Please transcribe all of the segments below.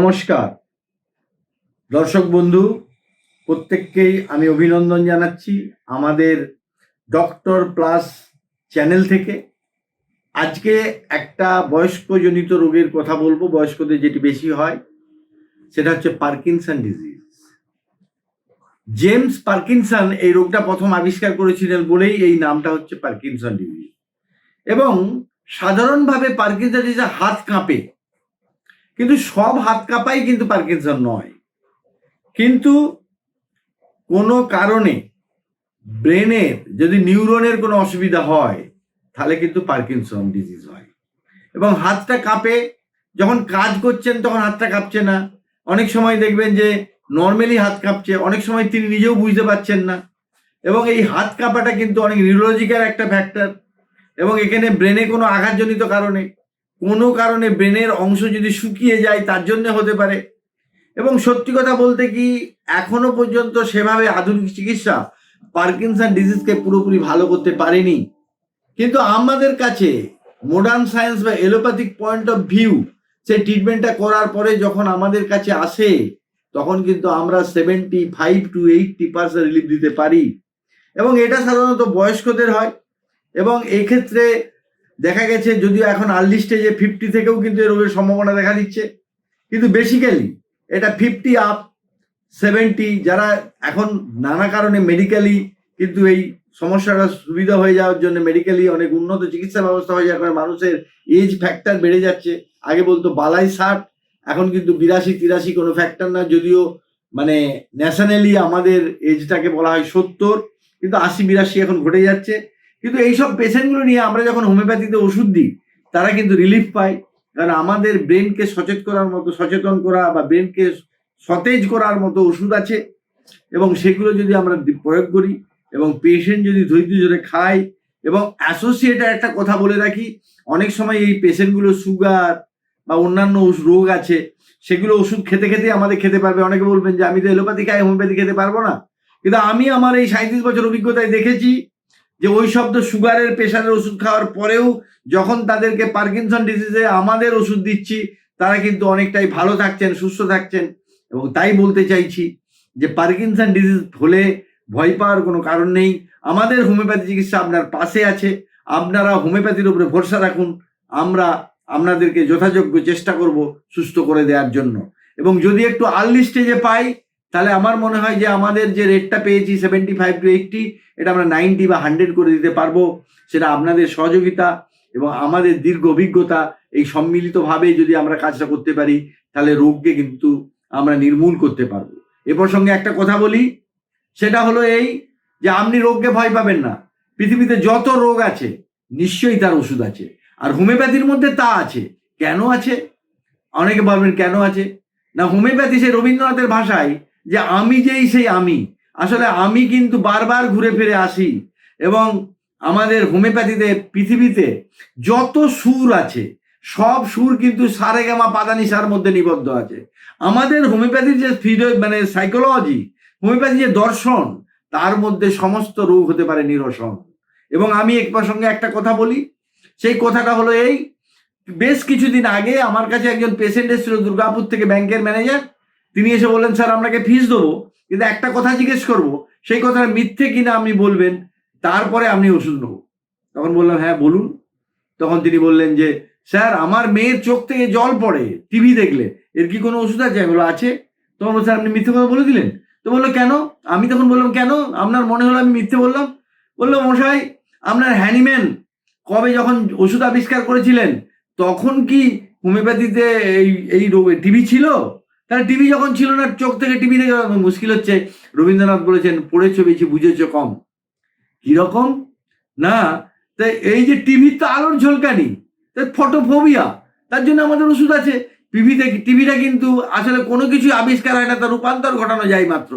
নমস্কার। দর্শক বন্ধু, প্রত্যেককেই আমি অভিনন্দন জানাচ্ছি আমাদের ডক্টর প্লাস চ্যানেল থেকে। আজকে একটা বয়স্কজনিত রোগের কথা বলব, বয়স্কদের যেটি বেশি হয়, সেটা হচ্ছে পার্কিনসন ডিজিজ। জেমস পার্কিনসন এই রোগটা প্রথম আবিষ্কার করেছিলেন বলেই এই নামটা হচ্ছে পার্কিনসন ডিজিজ। এবং সাধারণভাবে পার্কিনসন ডিজিজে হাত কাঁপে। কিন্তু সব হাত কাঁপাই কিন্তু পার্কিনসন নয়। কিন্তু কোনো কারণে ব্রেনের যদি নিউরনের কোনো অসুবিধা হয়, তাহলে কিন্তু পার্কিনসন ডিজিজ হয়। এবং হাতটা কাঁপে, যখন কাজ করছেন তখন হাতটা কাঁপছে না। অনেক সময় দেখবেন যে নর্মালি হাত কাঁপছে, অনেক সময় তিনি নিজেও বুঝতে পারছেন না। এবং এই হাত কাঁপাটা কিন্তু অনেক নিউরোলজিক্যাল একটা ফ্যাক্টর এবং এখানে ব্রেনে কোনো আঘাতজনিত কারণে কোনো কারণে ব্রেনের অংশ যদি শুকিয়ে যায়, তার জন্য হতে পারে। এবং সত্যি কথা বলতে কি, এখনও পর্যন্ত সেভাবে আধুনিক চিকিৎসা পার্কিনসন ডিজিজকে পুরোপুরি ভালো করতে পারেনি। কিন্তু আমাদের কাছে মডার্ন সায়েন্স বা এলোপ্যাথিক পয়েন্ট অফ ভিউ সেই ট্রিটমেন্টটা করার পরে যখন আমাদের কাছে আসে, তখন কিন্তু আমরা seventy five to eighty percent relief দিতে পারি। এবং এটা সাধারণত বয়স্কদের হয়। এবং এক্ষেত্রে দেখা গেছে যদিও এখন আর্লি স্টেজে ফিফটি থেকেও কিন্তু এই রোগের সম্ভাবনা দেখা দিচ্ছে। কিন্তু বেসিক্যালি এটা ফিফটি আপ সেভেন্টি যারা এখন নানা কারণে মেডিকেলি কিন্তু এই সমস্যাটা সুবিধা হয়ে যাওয়ার জন্য মেডিকেলি অনেক উন্নত চিকিৎসা ব্যবস্থা হয়ে যাওয়ার মানুষের এজ ফ্যাক্টর বেড়ে যাচ্ছে। আগে বলতো বালাই ষাট, এখন কিন্তু বিরাশি, তিরাশি কোনো ফ্যাক্টর না। যদিও মানে ন্যাশনালি আমাদের এজটাকে বলা হয় সত্তর, কিন্তু আশি, বিরাশি এখন ঘটে যাচ্ছে। কিন্তু এইসব পেশেন্টগুলো নিয়ে আমরা যখন হোমিওপ্যাথিতে ওষুধ দিই, তারা কিন্তু রিলিফ পায়। কারণ আমাদের ব্রেনকে সচেত করার মতো, সচেতন করা বা ব্রেনকে সতেজ করার মতো ওষুধ আছে। এবং সেগুলো যদি আমরা প্রয়োগ করি এবং পেশেন্ট যদি ধৈর্য ধরে খায় এবং অ্যাসোসিয়েটেড একটা কথা বলে রাখি, অনেক সময় এই পেশেন্টগুলো সুগার বা অন্যান্য রোগ আছে, সেগুলো ওষুধ খেতে খেতে আমাদের খেতে পারবে। অনেকে বলবেন যে, আমি তো এলোপ্যাথি খাই হোমিওপ্যাথি খেতে পারব না। কিন্তু আমি আমার এই সাঁত্রিশ বছর অভিজ্ঞতায় দেখেছি যে ওই শব্দ সুগারের প্রেশারের ওষুধ খাওয়ার পরেও যখন তাদেরকে পার্কিনসন ডিজিজে আমাদের ওষুধ দিচ্ছি, তারা কিন্তু অনেকটাই ভালো থাকছেন, সুস্থ থাকছেন। এবং তাই বলতে চাইছি যে পার্কিনসন ডিজিজ হলে ভয় পাওয়ার কোনো কারণ নেই। আমাদের হোমিওপ্যাথি চিকিৎসা আপনার পাশে আছে। আপনারা হোমিওপ্যাথির উপরে ভরসা রাখুন। আমরা আপনাদেরকে যথাযোগ্য চেষ্টা করব সুস্থ করে দেওয়ার জন্য। এবং যদি একটু আর্লি স্টেজে পাই তাহলে আমার মনে হয় যে আমাদের যে রেটটা পেয়েছি সেভেন্টি ফাইভ টু এইটটি এটা আমরা নাইনটি বা হান্ড্রেড করে দিতে পারব। সেটা আপনাদের সহযোগিতা এবং আমাদের দীর্ঘ অভিজ্ঞতা, এই সম্মিলিতভাবে যদি আমরা কাজটা করতে পারি, তাহলে রোগকে কিন্তু আমরা নির্মূল করতে পারব। এ প্রসঙ্গে একটা কথা বলি, সেটা হলো এই যে আপনি রোগকে ভয় পাবেন না। পৃথিবীতে যত রোগ আছে, নিশ্চয়ই তার ওষুধ আছে। আর হোমিওপ্যাথির মধ্যে তা আছে। কেন আছে? অনেকে বলবেন, কেন আছে? না, হোমিওপ্যাথি সেই রবীন্দ্রনাথের ভাষায় যে আমি যেই সেই আমি। আসলে আমি কিন্তু বারবার ঘুরে ফিরে আসি এবং আমাদের হোমিওপ্যাথিতে পৃথিবীতে যত সুর আছে, সব সুর কিন্তু সারেগামা পাদানিসার মধ্যে নিবদ্ধ আছে। আমাদের হোমিওপ্যাথির যে মানে সাইকোলজি হোমিওপ্যাথি যে দর্শন, তার মধ্যে সমস্ত রোগ হতে পারে নিরসন। এবং আমি এক প্রসঙ্গে একটা কথা বলি, সেই কথাটা হলো এই, বেশ কিছুদিন আগে আমার কাছে একজন পেশেন্ট এসেছিল দুর্গাপুর থেকে ব্যাংকের ম্যানেজার তিনি এসে বললেন, স্যার আপনাকে ফিস দেবো, কিন্তু একটা কথা জিজ্ঞেস করব, সেই কথাটা মিথ্যে কিনা আপনি বলবেন, তারপরে আপনি ওষুধ নেব। তখন বললাম হ্যাঁ বলুন। তখন তিনি বললেন যে, স্যার, আমার মেয়ের চোখ থেকে জল পড়ে, টিভি দেখলে, এর কি কোনো ওষুধ আছে? বললাম, আছে। তখন স্যার, আপনি মিথ্যে কথা বলে দিলেন? তো বলল, কেন? আমি তখন বললাম, কেন? আপনার মনে হলো আমি মিথ্যে বললাম? বলল, মশাই, আপনার হ্যানিম্যান কবে যখন ওষুধ আবিষ্কার করেছিলেন, তখন কি হোমিওপ্যাথিতে এই এই টিভি ছিল? তাহলে টিভি যখন ছিল না, চোখ থেকে টিভি দেখে মুশকিল হচ্ছে। রবীন্দ্রনাথ বলেছেন, পড়েছো বেশি, বুঝেছ কম। কীরকম? না তাই এই যে টিভির তো আলোর ঝলকানি তাই ফটোফোবিয়া তার জন্য আমাদের ওষুধ আছে। টিভিতে, টিভিটা কিন্তু আসলে কোনো কিছু আবিষ্কার হয় না, তার রূপান্তর ঘটানো যায় মাত্র।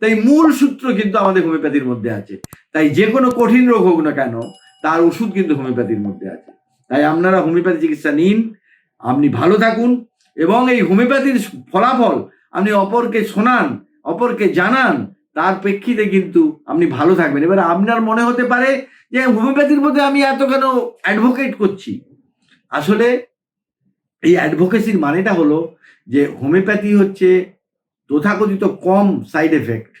তাই মূল সূত্র কিন্তু আমাদের হোমিওপ্যাথির মধ্যে আছে। তাই যে কোনো কঠিন রোগ হোক না কেন, তার ওষুধ কিন্তু হোমিওপ্যাথির মধ্যে আছে। তাই আপনারা হোমিওপ্যাথি চিকিৎসা নিন, আপনি ভালো থাকুন এবং এই হোমিওপ্যাথির ফলাফল আপনি অপরকে শোনান, অপরকে জানান, তার প্রেক্ষিতে কিন্তু আপনি ভালো থাকবেন। এবার আপনার মনে হতে পারে যে হোমিওপ্যাথির মধ্যে আমি এত কেন অ্যাডভোকেট করছি? আসলে এই অ্যাডভোকেসির মানেটা হলো যে হোমিওপ্যাথি হচ্ছে তথাকথিত কম সাইড এফেক্ট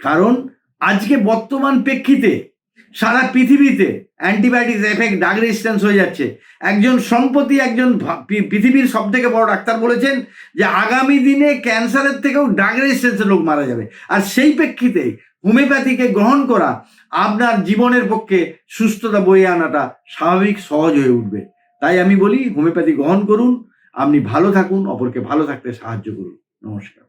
কারণ আজকে বর্তমান প্রেক্ষিতে সারা পৃথিবীতে অ্যান্টিবায়োটিক্স এফেক্ট ডাক রেজিস্ট্যান্স হয়ে যাচ্ছে। একজন সম্প্রতি একজন পৃথিবীর সব থেকে বড় ডাক্তার বলেছেন যে আগামী দিনে ক্যান্সারের থেকেও ডাক রেজিস্ট্যান্সের লোক মারা যাবে। আর সেই প্রেক্ষিতে হোমিওপ্যাথিকে গ্রহণ করা আপনার জীবনের পক্ষে সুস্থতা বয়ে আনাটা স্বাভাবিক, সহজ হয়ে উঠবে। তাই আমি বলি, হোমিওপ্যাথি গ্রহণ করুন, আপনি ভালো থাকুন, অপরকে ভালো থাকতে সাহায্য করুন। নমস্কার।